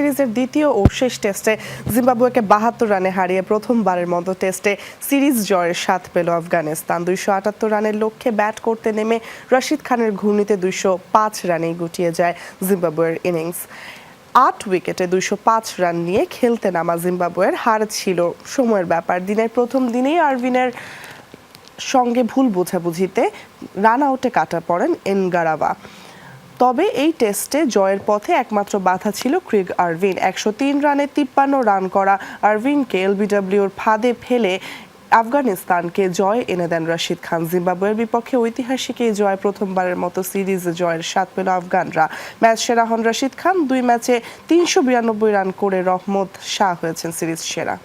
সিরিজের দ্বিতীয় ও শেষ টেস্টে জিম্বাবুয়েকে বাহাত্তর রানে হারিয়ে প্রথমবারের মতো টেস্টে সিরিজ জয়ের স্বাদ পেল আফগানিস্তান। দুইশো আটাত্তর রানের লক্ষ্যে ব্যাট করতে নেমে রশিদ খানের ঘূর্ণিতে দুইশো পাঁচ রানেই গুটিয়ে যায় জিম্বাবুয়ের ইনিংস। আট উইকেটে দুইশো পাঁচ রান নিয়ে খেলতে নামা জিম্বাবুয়ের হার ছিল সময়ের ব্যাপার। দিনের প্রথম দিনেই আরভিনের সঙ্গে ভুল বোঝাবুঝিতে রান আউটে কাটা পড়েন এনগারাভা। তবে এই টেস্টে জয়ের পথে একমাত্র বাধা ছিল ক্রিগ আরভিন। একশো তিন রানে তিপ্পান্ন রান করা আরভিনকে এলবিডব্লিউর ফাঁদে ফেলে আফগানিস্তানকে জয় এনে দেন রশিদ খান। জিম্বাবুয়ের বিপক্ষে ঐতিহাসিক এই জয় প্রথমবারের মতো সিরিজ জয়ের স্বাদ পেল আফগানরা। ম্যাচ সেরা হন রশিদ খান। দুই ম্যাচে তিনশো বিরানব্বই রান করে রহমত শাহ হয়েছেন সিরিজ সেরা।